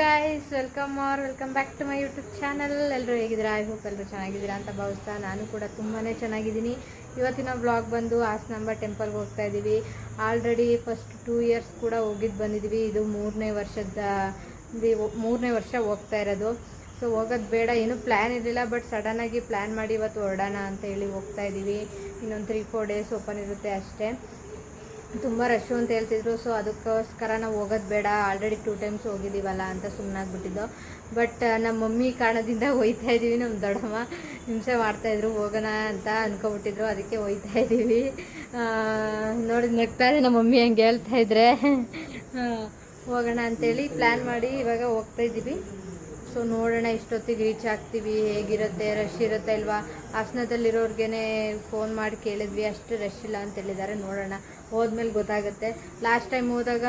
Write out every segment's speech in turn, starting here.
Guys welcome are welcome back to my YouTube channel ಎಲ್ಲರೂ ಹೇಗಿದ್ದೀರಾ? I hope ಎಲ್ಲರೂ ಚೆನ್ನಾಗಿದ್ದೀರಾ ಅಂತ ಭಾವಿಸ್ತಾ ನಾನು ಕೂಡ ತುಂಬಾ ಚೆನ್ನಾಗಿದ್ದೀನಿ. ಇವತ್ತಿನ ಬ್ಲಾಗ್ ಬಂದು ಹಾಸನಾಂಬ ಟೆಂಪಲ್ಗೆ ಹೋಗ್ತಾ ಇದ್ದೀವಿ. ಆಲ್ರೆಡಿ ಫಸ್ಟ್ ಟೂ ಇಯರ್ಸ್ ಕೂಡ ಹೋಗಿದ್ದು ಬಂದಿದ್ದೀವಿ. ಇದು ಮೂರನೇ ವರ್ಷದ ಮೂರನೇ ವರ್ಷ ಹೋಗ್ತಾ ಇರೋದು. ಸೊ ಹೋಗೋದು ಬೇಡ, ಏನೂ ಪ್ಲ್ಯಾನ್ ಇರಲಿಲ್ಲ ಬಟ್ ಸಡನ್ನಾಗಿ ಪ್ಲ್ಯಾನ್ ಮಾಡಿ ಇವತ್ತು ಹೊರಡೋಣ ಅಂತ ಹೇಳಿ ಹೋಗ್ತಾ ಇದ್ದೀವಿ. ಇನ್ನೊಂದು ತ್ರೀ ಫೋರ್ ಡೇಸ್ ಓಪನ್ ಇರುತ್ತೆ ಅಷ್ಟೇ. ತುಂಬ ರಶ್ಶು ಅಂತ ಹೇಳ್ತಿದ್ರು. ಸೊ ಅದಕ್ಕೋಸ್ಕರ ನಾವು ಹೋಗೋದು ಬೇಡ. ಆಲ್ರೆಡಿ ಟೂ ಟೈಮ್ಸ್ ಹೋಗಿದ್ದೀವಲ್ಲ ಅಂತ ಸುಮ್ಮನಾಗ್ಬಿಟ್ಟಿದ್ದೋ ಬಟ್ ನಮ್ಮ ಮಮ್ಮಿ ಕಾರಣದಿಂದ ಹೋಯ್ತಾ ಇದ್ದೀವಿ ನಮ್ಮ ದೊಡ್ಡಮ್ಮ ಹಿಂಸೆ ಮಾಡ್ತಾಯಿದ್ರು ಹೋಗೋಣ ಅಂತ ಅಂದ್ಕೊಬಿಟ್ಟಿದ್ರು ಅದಕ್ಕೆ ಹೋಯ್ತಾ ಇದ್ದೀವಿ ನೋಡಿ ನಗ್ತಾ ಇದೆ ನಮ್ಮ ಮಮ್ಮಿ ಹಂಗೆ ಹೇಳ್ತಾ ಇದ್ರೆ. ಹೋಗೋಣ ಅಂತೇಳಿ ಪ್ಲ್ಯಾನ್ ಮಾಡಿ ಇವಾಗ ಹೋಗ್ತಾ ಇದ್ದೀವಿ. ಸೊ ನೋಡೋಣ ಇಷ್ಟೊತ್ತಿಗೆ ರೀಚ್ ಆಗ್ತೀವಿ. ಹೇಗಿರುತ್ತೆ? ರಶ್ ಇರುತ್ತೆ ಇಲ್ವಾ ಹಾಸನದಲ್ಲಿರೋರ್ಗೆ ಫೋನ್ ಮಾಡಿ ಕೇಳಿದ್ವಿ. ಅಷ್ಟು ರಶ್ ಇಲ್ಲ ಅಂತ ಹೇಳಿದ್ದಾರೆ. ನೋಡೋಣ. ಹೋದ್ಮೇಲೆ ಗೊತ್ತಾಗುತ್ತೆ. ಲಾಸ್ಟ್ ಟೈಮ್ ಹೋದಾಗ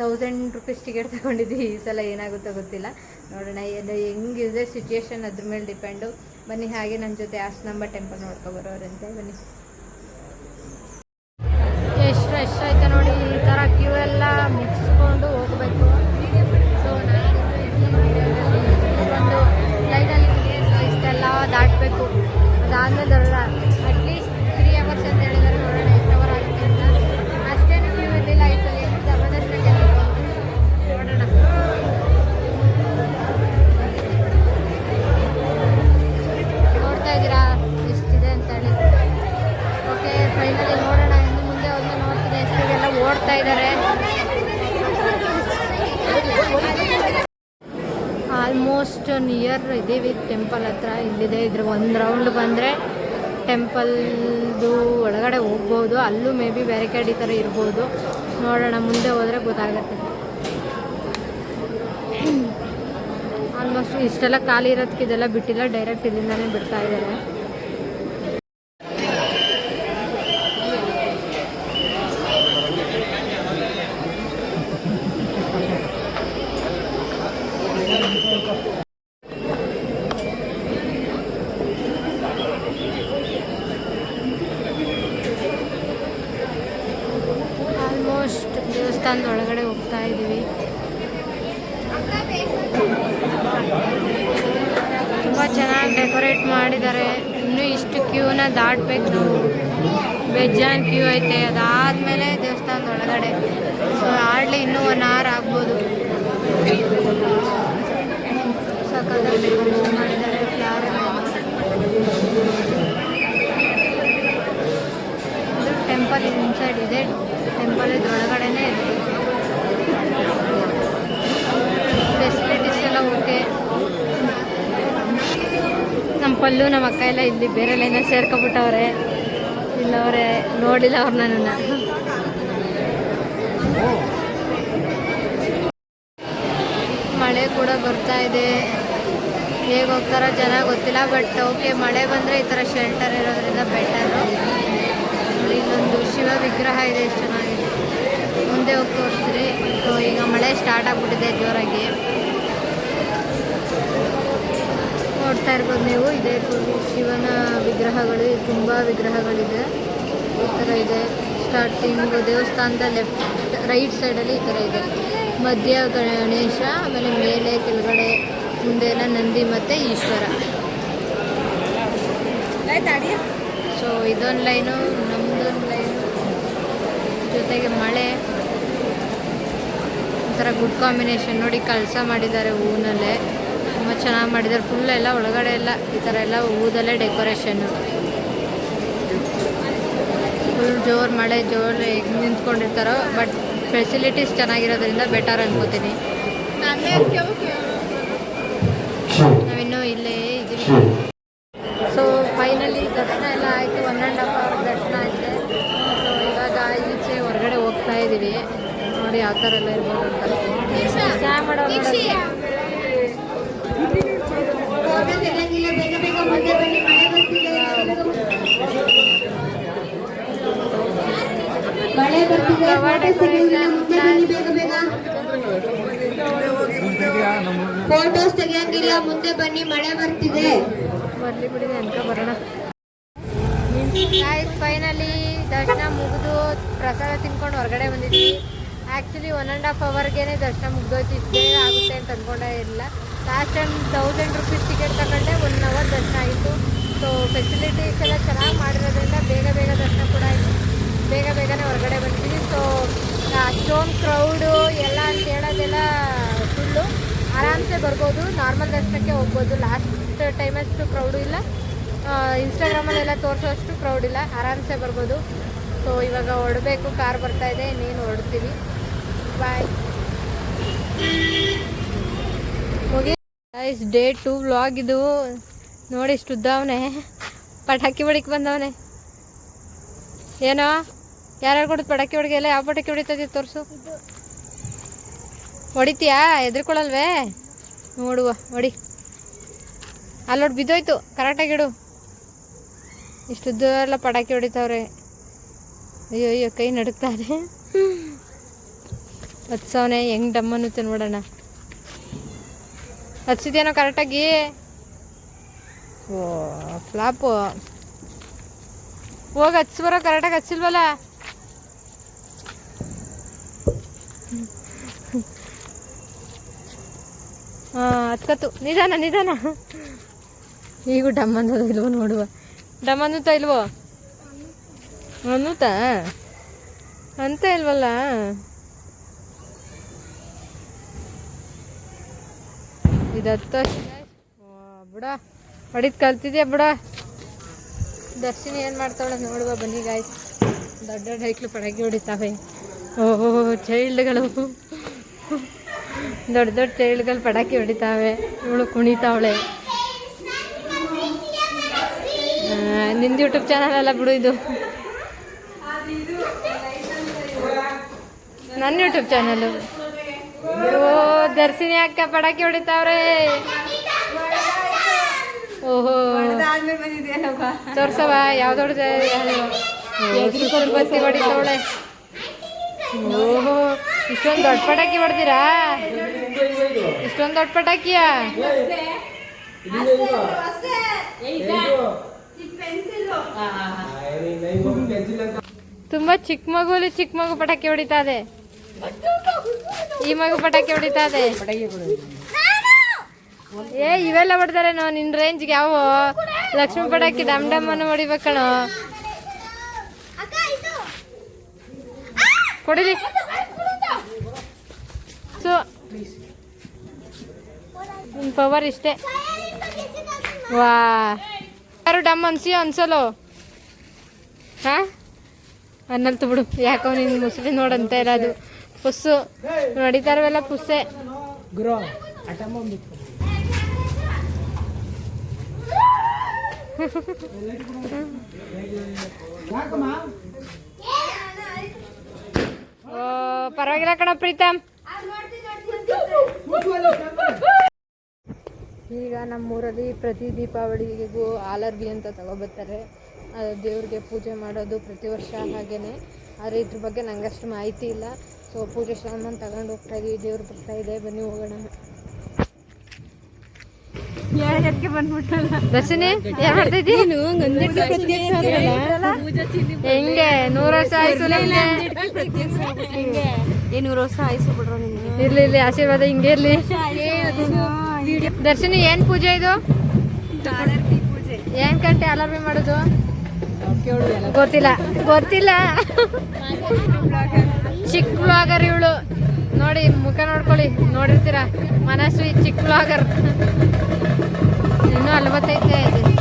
ತೌಸಂಡ್ ರುಪೀಸ್ ಟಿಕೆಟ್ ತಗೊಂಡಿದ್ವಿ. ಈ ಸಲ ಏನಾಗುತ್ತೋ ಗೊತ್ತಿಲ್ಲ. ನೋಡೋಣ ಹೆಂಗೆ ಹೆಂಗಿದೆ ಸಿಚುಯೇಷನ್ ಅದ್ರ ಮೇಲೆ ಡಿಪೆಂಡು ಬನ್ನಿ, ಹಾಗೆ ನನ್ನ ಜೊತೆ ಹಾಸನಾಂಬ ಟೆಂಪಲ್ ನೋಡ್ಕೊಬರೋರಂತೆ ಬನ್ನಿ. ಎಷ್ಟು ರಶ್ ಆಯ್ತಾ ನೋಡಿ. ಓಡ್ತಾ ಇದ್ದಾರೆ. ಆಲ್ಮೋಸ್ಟ್ ನಿಯರ್ ಇದ್ದೀವಿ ಟೆಂಪಲ್ ಹತ್ರ. ಇಲ್ಲಿದೆ ಇದ್ರ ಒಂದು ರೌಂಡ್ ಬಂದರೆ ಟೆಂಪಲ್ದು ಒಳಗಡೆ ಹೋಗ್ಬೋದು. ಅಲ್ಲೂ ಮೇ ಬಿ ಬ್ಯಾರಿಕೇಡ್ ಈ ಥರ ಇರ್ಬೋದು. ನೋಡೋಣ, ಮುಂದೆ ಹೋದರೆ ಗೊತ್ತಾಗುತ್ತೆ. ಆಲ್ಮೋಸ್ಟ್ ಇಷ್ಟೆಲ್ಲ ಖಾಲಿ ಇರೋದಕ್ಕೆ ಇದೆಲ್ಲ ಬಿಟ್ಟಿಲ್ಲ ಡೈರೆಕ್ಟ್ ಇಲ್ಲಿಂದಾನೇ ಬಿಡ್ತಾ ಇದ್ದಾರೆ ಆಲ್ಮೋಸ್ಟ್ ದೇವಸ್ಥಾನದ ಒಳಗಡೆ ಹೋಗ್ತಾ ಇದ್ದೀವಿ. ತುಂಬ ಚೆನ್ನಾಗಿ ಡೆಕೋರೇಟ್ ಮಾಡಿದ್ದಾರೆ. ಇನ್ನೂ ಇಷ್ಟು ಕ್ಯೂನ ದಾಟಬೇಕು ನಾವು. ಬೆಜ್ಜಾನ್ ಕ್ಯೂ ಐತೆ, ಅದಾದಮೇಲೆ ದೇವಸ್ಥಾನದ ಒಳಗಡೆ ಸೊ ಆಡ್ಲಿ ಇನ್ನೂ ಒನ್ ಅವರ್ ಆಗ್ಬೋದು. ಡೆಕೋರೇಷನ್ ಮಾಡಿದ್ದಾರೆ ಟೆಂಪಲ್ ಇನ್ಸೈಡ್ ಇದೆ. ಟೆಂಪಲ್ ಇದ್ರೊಳಗಡೆನೇ ಇರೋದು. ಫೆಸಿಲಿಟೀಸ್ ಎಲ್ಲ ಓಕೆ ನಮ್ಮ ಪಲ್ಲು ನಮ್ಮ ಅಕ್ಕ ಎಲ್ಲ ಇಲ್ಲಿ ಬೇರೆ ಲೈನ ಸೇರ್ಕೊಬಿಟ್ಟವ್ರೆ. ಇಲ್ಲವ್ರೆ ನೋಡಿಲ್ಲ ಅವ್ರನ್ನ ನನ್ನ ಮಳೆ ಕೂಡ ಬರ್ತಾ ಇದೆ. ಹೇಗೆ ಹೋಗ್ತಾರೋ ಜನ ಗೊತ್ತಿಲ್ಲ ಬಟ್ ಓಕೆ ಮಳೆ ಬಂದರೆ ಈ ಥರ ಶೆಲ್ಟರ್ ಇರೋದ್ರಿಂದ ಬೆಟರು ಇಲ್ಲೊಂದು ಶಿವ ವಿಗ್ರಹ ಇದೆ ಎಷ್ಟು ಚೆನ್ನಾಗಿದೆ. ಮುಂದೆ ಹೋಗಿ ತೋರಿಸಿದ್ರಿ ಸೊ ಈಗ ಮಳೆ ಸ್ಟಾರ್ಟ್ ಆಗಿಬಿಟ್ಟಿದೆ ಜೋರಾಗಿ. ನೋಡ್ತಾ ಇರ್ಬೋದು ನೀವು ಇದೇ ಶಿವನ ವಿಗ್ರಹಗಳು ತುಂಬ ವಿಗ್ರಹಗಳಿದೆ. ಈ ಥರ ಇದೆ. ಸ್ಟಾರ್ಟಿಂಗ್ ದೇವಸ್ಥಾನದ ಲೆಫ್ಟ್ ರೈಟ್ ಸೈಡಲ್ಲಿ ಈ ಥರ ಇದೆ. ಮಧ್ಯ ಗಣೇಶ ಆಮೇಲೆ ಮೇಲೆ ಕೆಳಗಡೆ ಮುಂದೆ ಎಲ್ಲ ನಂದಿ ಮತ್ತು ಈಶ್ವರ. ಸೊ ಇದೊಂದು ಲೈನು ಜೊತೆಗೆ ಮಳೆ. ಒಂಥರ ಗುಡ್ ಕಾಂಬಿನೇಷನ್ ನೋಡಿ ಕಳಸ ಮಾಡಿದ್ದಾರೆ ಹೂವಿನಲ್ಲೇ ತುಂಬ ಚೆನ್ನಾಗಿ ಮಾಡಿದ್ದಾರೆ. ಫುಲ್ ಎಲ್ಲ ಒಳಗಡೆ ಎಲ್ಲ ಈ ಥರ ಎಲ್ಲ ಹೂದಲ್ಲೇ ಡೆಕೋರೇಷನ್ನು ಫುಲ್ ಜೋರು ಮಳೆ, ಜೋರು ಹೆಂಗೆ ನಿಂತ್ಕೊಂಡಿರ್ತಾರೋ ಬಟ್ ಫೆಸಿಲಿಟೀಸ್ ಚೆನ್ನಾಗಿರೋದ್ರಿಂದ ಬೆಟರ್ ಅನ್ಕೋತೀನಿ. ನಾವಿನ್ನೂ ಇಲ್ಲೇ ಇದ್ದೀವಿ. ಸೊ ಫೈನಲಿ ದರ್ಶನ ಎಲ್ಲ ಆಯಿತು. ಒನ್ ಆ್ಯಂಡ್ ಹಾಫ್ ಅವರ್ ದರ್ಶನ ಆಯಿತು ಸೊ ಇವಾಗ ಈಚೆ ಹೋಗ್ತಾ ಇದ್ದೀವಿ. ನೋಡಿ ಯಾವ ಥರ ಎಲ್ಲ ಇರ್ಬೋದು ಅಂತ. ಚಾ ಮಾಡೋ ಮಳೆ ಬರ್ತಿದೆ ಫೋಟೋ ತೆಗೆಯೋದಿಲ್ಲ ಮುಂದೆ ಬನ್ನಿ ಬೇಗ ಬೇಗ ಫೋಟೋಸ್ ತೆಗಿಯಂಗಿಲ್ಲ ಮುಂದೆ ಬನ್ನಿ ಮಳೆ ಬರ್ತಿದೆ. ಬರ್ಲಿ ಬಿಡಿದೆ ಅನ್ಕ ಬರೋಣ. ಫೈನಲಿ ದರ್ಶನ ಮುಗಿದು ಪ್ರಸಾದ ತಿನ್ಕೊಂಡು ಹೊರಗಡೆ ಬಂದಿದ್ವಿ. ಆ್ಯಕ್ಚುಲಿ ಒನ್ ಆ್ಯಂಡ್ ಹಾಫ್ ಅವರ್ಗೆ ದರ್ಶನ ಮುಗ್ದೋಯ್ತು. ಇಷ್ಟು ಆಗುತ್ತೆ ಅಂತ ಅಂದ್ಕೊಂಡೇ ಇರಲಿಲ್ಲ. Last time thousand rupees ticket ತಗೊಂಡೆ ಒನ್ ಅವರ್ ದರ್ಶನ ಆಯಿತು. ಸೊ ಫೆಸಿಲಿಟೀಸ್ ಎಲ್ಲ ಚೆನ್ನಾಗಿ ಮಾಡಿರೋದ್ರಿಂದ ಬೇಗ ಬೇಗ ದರ್ಶನ ಕೂಡ ಆಯಿತು. ಬೇಗ ಬೇಗನೆ ಹೊರಗಡೆ ಬಂದಿದ್ವಿ ಸೊ ಅಷ್ಟೊಂದು ಕ್ರೌಡು ಎಲ್ಲ ಅಂತ ಹೇಳೋದೆಲ್ಲ ಫುಲ್ಲು ಆರಾಮ್ಸೆ ಬರ್ಬೋದು. ನಾರ್ಮಲ್ ದರ್ಶನಕ್ಕೆ ಹೋಗ್ಬೋದು. ಲಾಸ್ಟ್ ಟೈಮಷ್ಟು ಕ್ರೌಡು ಇಲ್ಲ. ಇನ್ಸ್ಟಾಗ್ರಾಮಲ್ಲೆಲ್ಲ ತೋರಿಸೋಷ್ಟು ಪ್ರೌಡ್ ಇಲ್ಲ, ಆರಾಮ್ಸೆ ಬರ್ಬೋದು. ಸೊ ಇವಾಗ ಹೊಡಬೇಕು ಕಾರ್ ಬರ್ತಾ ಇದೆ ನೀನು ಹೊಡ್ತೀವಿ. ಬಾಯ್ ಮುಗಿ ಗೈಸ್ ಡೇ ಟು ವ್ಲಾಗ್ ಇದು. ನೋಡಿ, ಇಷ್ಟು ಉದ್ದವನೆ. ಪಟಾಕಿ ಹೊಡಿಕ್ ಬಂದವನೆ. ಏನೋ? ಯಾರ್ಯಾರು ಕೊಡೋದು ಪಟಾಕಿ ಹೊಡಿಗೆಲ್ಲ ಯಾವ ಪಟಾಕಿ ಹೊಡಿತದೆ ತೋರಿಸು. ಹೊಡಿತೀಯಾ? ಎದ್ರುಕೊಳಲ್ವೇ ನೋಡುವ, ಹೊಡಿ. ಅಲ್ಲೋಡ್ ಬಿದ್ದೋಯ್ತು. ಕರೆಕ್ಟಾಗಿ ಇಷ್ಟುದ್ದ ಎಲ್ಲ ಪಟಾಕಿ ಹೊಡಿತಾವ್ರೆ. ಅಯ್ಯೋ ಅಯ್ಯೋ, ಕೈ ನಡುಕ್ತಾರೆ. ಹತ್ಸವನೆ ಹೆಂಗ್ ಡಮ್ಮನ್ನು ನೋಡೋಣ ಹಚ್ಚಿದೇನೋ ಕರೆಕ್ಟಾಗಿ. ಓ ಫ್ಲಾಪು ಹೋಗಿ ಹಚ್ಚಿ ಕರೆಕ್ಟಾಗಿ ಹಚ್ಚಿಲ್ವಲ್ಲ? ಹಾಂ ಹತ್ಕತ್ತು ನಿಧಾನ ನಿಧಾನ. ಈಗೂ ಡಮ್ಮನ್ ಇಲ್ವೋ ನೋಡುವ. ಡಮ್ ಅನ್ನುತ್ತಾ ಇಲ್ವೋ? ಅನ್ನುತ್ತಾ? ಅಂತ ಇಲ್ವಲ್ಲ? ಇದತ್ತ ಬಿಡ. ಹೊಡಿದ್ ಕಲ್ತಿದ್ಯಾ ಬಿಡ? ದರ್ಶಿನಿ ಏನು ಮಾಡ್ತಾವಳ ನೋಡುವ ಬನ್ನಿ ಗಾಯ್ಸ್ ದೊಡ್ಡ ದೊಡ್ಡ ಹೈಕ್ಳು ಪಡಗಿ ಹೊಡಿತಾವೆ. ಓಹೋ ಚೈಲ್ಡ್ಗಳು. ದೊಡ್ಡ ದೊಡ್ಡ ಚೈಲ್ಡ್ಗಳು ಪಟಾಕಿ ಹೊಡಿತಾವೆ. ಇವಳು ಕುಣಿತಾವಳೆ. ನಿಂದು ಯೂಟ್ಯೂಬ್ ಚಾನಲ್ ಅಲ್ಲ ಬಿಡು ಇದು. ನನ್ನ ಯೂಟ್ಯೂಬ್ ಚಾನಲು ಓ ದರ್ಶಿನಿ ಅಕ್ಕ ಪಟಾಕಿ ಹೊಡಿತಾವ್ರೆ. ಓಹೋ. ತೋರ್ಸವ ಯಾವ್ದೊಡ್ಡ ಬಸ್ಸಿ ಹೊಡಿತಾವಳೆ. ಓಹೋ, ಇಷ್ಟೊಂದು ದೊಡ್ಡ ಪಟಾಕಿ ಹೊಡ್ತೀರಾ ಇಷ್ಟೊಂದು ದೊಡ್ಡ ಪಟಾಕಿಯಾ? ತುಂಬಾ ಚಿಕ್ಕ ಮಗುಲಿ ಚಿಕ್ಕ ಮಗು ಪಟಾಕಿ ಹೊಡಿತಾ ಇದೆ ಈ ಮಗು ಪಟಾಕಿ ಹೊಡಿತಾ ಇದೆ ಏ ಇವೆಲ್ಲ ಹೊಡ್ತಾರೆ ನೋ ನಿನ್ ರೇಂಜ್ಗೆ ಯಾವ ಲಕ್ಷ್ಮಿ ಪಟಾಕಿ ಡಮ್ ಡಮ್ ಅನ್ನು ಹೊಡಿಬೇಕಣ. ಕೊಡಿಲಿ. ಸೊ. ನಿನ್ ಪವರ್ ಇಷ್ಟೇ. ವಾ. ಯಾರು ಡಮ್ ಅನ್ಸಿ ಅನ್ಸಲು? ಹಾ? ಅನ್ನಲ್ತು ಬಿಡು ಯಾಕೋ ನೀನು ಮುಸ್ಲಿ ನೋಡಂತ ಇರೋದು. ಪುಸ್ಸು ನಡೀತಾರವೆಲ್ಲ ಪುಸ್ಸೆ. ಓ ಪರವಾಗಿಲ್ಲ ಕಣ ಪ್ರೀತಮ್. ಈಗ ನಮ್ಮೂರಲ್ಲಿ ಪ್ರತಿ ದೀಪಾವಳಿಗೂ ಆಲರ್ಗಿ ಅಂತ ತಗೊಬರ್ತಾರೆ. ದೇವ್ರಿಗೆ ಪೂಜೆ ಮಾಡೋದು ಪ್ರತಿ ವರ್ಷ ಹಾಗೇನೆ. ಆದರೆ ಇದ್ರ ಬಗ್ಗೆ ನನಗಷ್ಟು ಅಷ್ಟು ಮಾಹಿತಿ ಇಲ್ಲ. ಸೊ ಪೂಜೆ ಸಾಮಾನು ತಗೊಂಡು ಹೋಗ್ತಾ ಇದ್ದೀವಿ ದೇವ್ರು ಬರ್ತಾ ಇದೆ. ಬನ್ನಿ ಹೋಗೋಣ. ದರ್ಶಿನಿ ಏನ್ ಮಾಡ್ತಾ ಇದ್ದೀ? ಹೆಂಗೆ? ನೂರ ವರ್ಷ ಆಯ್ತು ನಿಮ್ಗೆ. ನೂರು ವರ್ಷ ಆಯ್ಸು ಬಿಡ್ರು ನಿಮ್ಗೆ ಇರ್ಲಿ ಇರ್ಲಿ. ಆಶೀರ್ವಾದ ಹಿಂಗೆ ಇರ್ಲಿ. ದರ್ಶಿನಿ ಏನ್ ಪೂಜೆ ಇದು? ಏನ್ ಕಂಟೆ ಅಲರ್ಬಿ ಮಾಡೋದು? ಗೊತ್ತಿಲ್ಲ. ಗೊತ್ತಿಲ್ಲ. ಚಿಕ್ಕ ಬ್ಲಾಗರ್ ಇವಳು. ನೋಡಿ ಮುಖ ನೋಡ್ಕೊಳ್ಳಿ. ನೋಡಿರ್ತೀರಾ? ಮನಸ್ವಿ ಚಿಕ್ಕ ಬ್ಲಾಗರ್ ಇನ್ನೂ ಅಲ್ವತ್ತೈತೆ ಕ್ಲಾರಿಟಿನೇ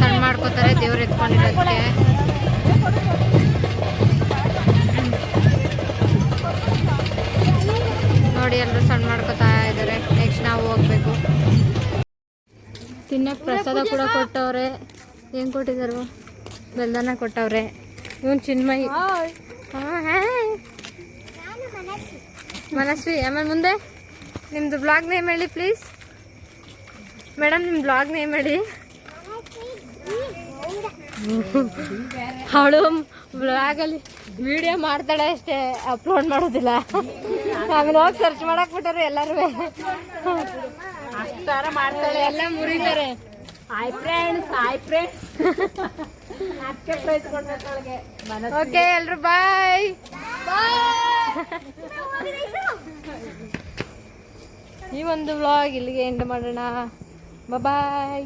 ಸಣ್ಣ ಮಾಡ್ಕೋತಾರೆ ದೇವ್ರು ಎತ್ಕೊಂಡಿರೋದಕ್ಕೆ. ನೋಡಿ ಎಲ್ಲರೂ ಸಣ್ಣ ಮಾಡ್ಕೊತಾ ಇದ್ದಾರೆ ನೆಕ್ಸ್ಟ್ ನಾವು ಹೋಗ್ಬೇಕು. ತಿನ್ನಕ್ಕೆ ಪ್ರಸಾದ ಕೂಡ ಕೊಟ್ಟವ್ರೆ. ಏನು ಕೊಟ್ಟಿದ್ದಾರೆ ಬೆಲ್ಲನ ಕೊಟ್ಟವ್ರೆ. ಇವನು ಚಿನ್ಮಯಿ. ಮನಸ್ವಿ ಆಮೇಲೆ ಮುಂದೆ? ನಿಮ್ಮದು ಬ್ಲಾಗ್ ನೇಮ್ ಹೇಳಿ ಪ್ಲೀಸ್ ಮೇಡಮ್ ನಿಮ್ಮ ಬ್ಲಾಗ್ ನೇಮ್ ಹೇಳಿ. ಅವಳು ಬ್ಲಾಗಲ್ಲಿ ವಿಡಿಯೋ ಮಾಡ್ತಾಳೆ ಅಷ್ಟೇ ಅಪ್ಲೋಡ್ ಮಾಡೋದಿಲ್ಲ. ಆಮೇಲೆ ಹೋಗಿ ಸರ್ಚ್ ಮಾಡಕ್ ಬಿಟ್ಟಾರೆ ಎಲ್ಲರೂ. ಮಾಡ್ತಾಳೆ. ಎಲ್ಲ ಮುರಿತಾರೆ. ಹಾಯ್ ಫ್ರೆಂಡ್ಸ್ ಹಾಯ್ ಫ್ರೆಂಡ್ಸ್ ಅದಕ್ಕೆ ಪ್ರೈಸ್ ಕೊಡ್ಬೇಕು ಅವಳಿಗೆ. ಓಕೆ ಎಲ್ರು ಬಾಯ್ ಈ ಒಂದು ವ್ಲಾಗ್ ಇಲ್ಲಿಗೆ ಎಂಡ್ ಮಾಡೋಣ. ಬಾಯ್